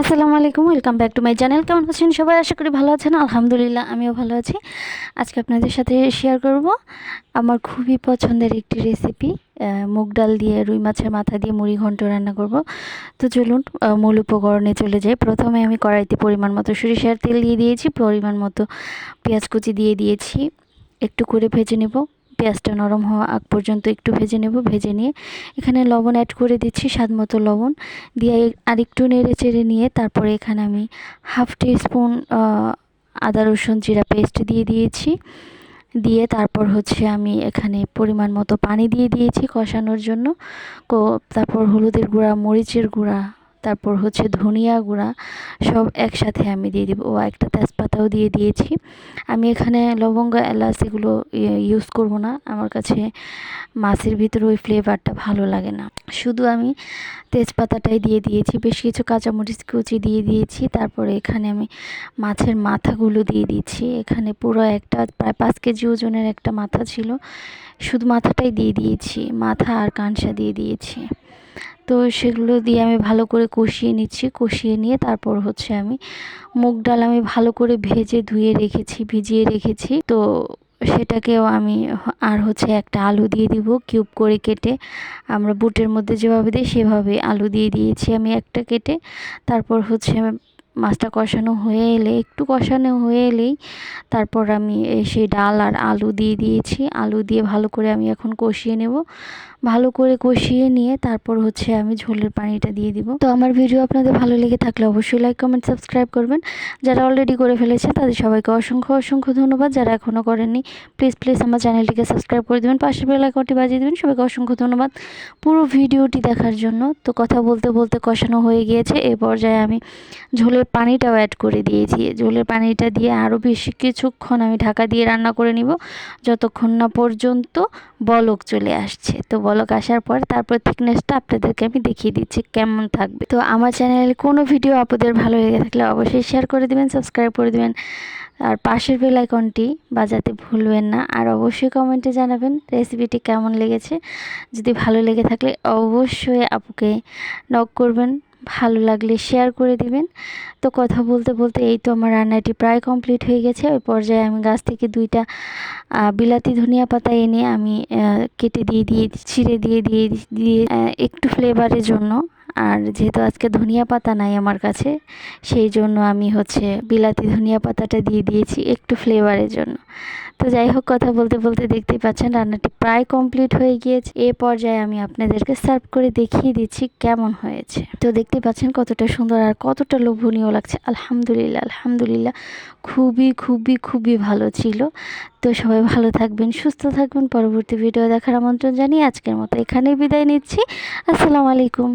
আসসালামু আলাইকুম, welcome back to my channel. কেমন আছেন সবাই? আশা করি ভালো আছেন। আলহামদুলিল্লাহ, আমিও ভালো আছি। আজকে আপনাদের সাথে শেয়ার করব আমার খুবই পছন্দের একটি রেসিপি মুগ ডাল দিয়ে, রুই মাছের মাথা দিয়ে মুড়ি ঘন্ট রান্না করব। তো চলুন মূল উপকরণে চলে যাই। প্রথমে আমি কড়াইতে পরিমাণ মতো সরিষার তেল দিয়ে দিয়েছি। পরিমাণ মতো পেঁয়াজ কুচি দিয়ে দিয়েছি। একটু করে ভেজে নেব। পেঁয়াজটা নরম হওয়া আগ পর্যন্ত একটু ভেজে নেব, ভেজে নিয়ে এখানে লবণ অ্যাড করে দিচ্ছি স্বাদ মতো লবণ। দিয়ে আরেকটু নেড়ে চেড়ে নিয়ে তারপরে এখানে আমি হাফ টি স্পুন আদা, রসুন, জিরা পেস্ট দিয়ে দিয়েছি। দিয়ে তারপর হচ্ছে আমি এখানে পরিমাণ মতো পানি দিয়ে দিয়েছি কষানোর জন্য। তারপর হলুদের গুঁড়া, মরিচের গুঁড়া তারপর হচ্ছে ধনিয়া গুঁড়া, সব একসাথে আমি দিয়ে দিব। ও একটা তেজপাতাও দিয়ে দিয়েছি। আমি এখানে লবঙ্গ, এলাচ এগুলো ইউজ করব না। আমার কাছে মাছের ভিতরে ওই ফ্লেভারটা ভালো লাগে না। শুধু আমি তেজপাতাটাই দিয়ে দিয়েছি। বেশ কিছু কাঁচামরিচ কুচি দিয়ে দিয়েছি। তারপরে এখানে আমি মাছের মাথাগুলো দিয়ে দিচ্ছি এখানে পুরো একটা, প্রায় পাঁচ কেজি ওজনের একটা মাথা ছিল। শুধু মাথাটাই দিয়ে দিয়েছি। মাথা আর কাঁসা দিয়ে দিয়েছি। তো সেগুলো দিয়ে আমি ভালো করে কষিয়ে নিচ্ছি। কষিয়ে নিয়ে তারপর হচ্ছে আমি মুগ ডাল আমি ভালো করে ভেজে ধুয়ে রেখেছি, ভিজিয়ে রেখেছি। তো সেটাকেও আমি আর হচ্ছে একটা আলু দিয়ে দিব কিউব করে কেটে। আমরা বুটের মধ্যে যেভাবে দিই সেভাবে আলু দিয়ে দিয়েছি আমি একটা কেটে। তারপর হচ্ছে মাছটা কষানো হয়ে এলে, একটু কষানো হয়ে এলেই তারপর আমি সেই ডাল আর আলু দিয়ে দিয়েছি। আলু দিয়ে ভালো করে আমি এখন কষিয়ে নেব। ভালো করে কষিয়ে নিয়ে তারপর হচ্ছে আমি ঝোলের পানিটা দিয়ে দিব। তো আমার ভিডিও আপনাদের ভালো লেগে থাকলে অবশ্যই লাইক কমেন্ট সাবস্ক্রাইব করবেন। যারা অলরেডি করে ফেলেছে তাদের সবাইকে অসংখ্য অসংখ্য ধন্যবাদ। যারা এখনও করেননি প্লিজ প্লিজ আমার চ্যানেলটিকে সাবস্ক্রাইব করে দেবেন পাশের বেল আইকনটি বাজিয়ে দেবেন। সবাইকে অসংখ্য ধন্যবাদ পুরো ভিডিওটি দেখার জন্য। তো কথা বলতে বলতে কষানো হয়ে গিয়েছে। এ পর্যায়ে আমি ঝোলের পানিটাও অ্যাড করে দিয়েছি। ঝোলের পানিটা দিয়ে আরও বেশি কিছুক্ষণ আমি ঢাকা দিয়ে রান্না করে নিব। যতক্ষণ না পর্যন্ত বলক চলে আসছে। তো বলক আসার পর তারপর থিকনেসটা আপনাদেরকে আমি দেখিয়ে দিচ্ছি কেমন থাকবে। তো আমার চ্যানেলে কোনো ভিডিও আপনাদের ভালো লেগে থাকলে অবশ্যই শেয়ার করে দেবেন সাবস্ক্রাইব করে দেবেন। আর পাশের বেল আইকনটি বাজাতে ভুলবেন না। আর অবশ্যই কমেন্টে জানাবেন রেসিপিটি কেমন লেগেছে। যদি ভালো লেগে থাকলে অবশ্যই আপুকে নক করবেন। ভালো লাগলে শেয়ার করে দিবেন। তো কথা বলতে বলতে এই তো আমার রান্নাটি প্রায় কমপ্লিট হয়ে গেছে। ওই পর্যায়ে আমি গাছ থেকে দুইটা বিলাতি ধনিয়া পাতা এনে আমি কেটে দিয়ে দিয়ে, ছিঁড়ে দিয়ে দিয়ে দিয়ে একটু ফ্লেভারের জন্য। আর যেহেতু আজকে ধনিয়া পাতা নাই আমার কাছে, সেই জন্য আমি হচ্ছে বিলাতি ধনিয়া পাতাটা দিয়ে দিয়েছি একটু ফ্লেভারের জন্য। তো যাই হোক, কথা বলতে বলতে দেখতেই পাচ্ছেন রান্নাটি প্রায় কমপ্লিট হয়ে গিয়েছে। এ পর্যায়ে আমি আপনাদেরকে সার্ভ করে দেখিয়ে দিচ্ছি কেমন হয়েছে। তো দেখতে পাচ্ছেন কতটা সুন্দর আর কতটা লোভনীয় লাগছে। আলহামদুলিল্লাহ আলহামদুলিল্লাহ। খুবই খুবই খুবই ভালো ছিল। তো সবাই ভালো থাকবেন, সুস্থ থাকবেন। পরবর্তী ভিডিও দেখার আমন্ত্রণ জানিয়ে আজকের মতো এখানেই বিদায় নিচ্ছি। আসসালামু আলাইকুম।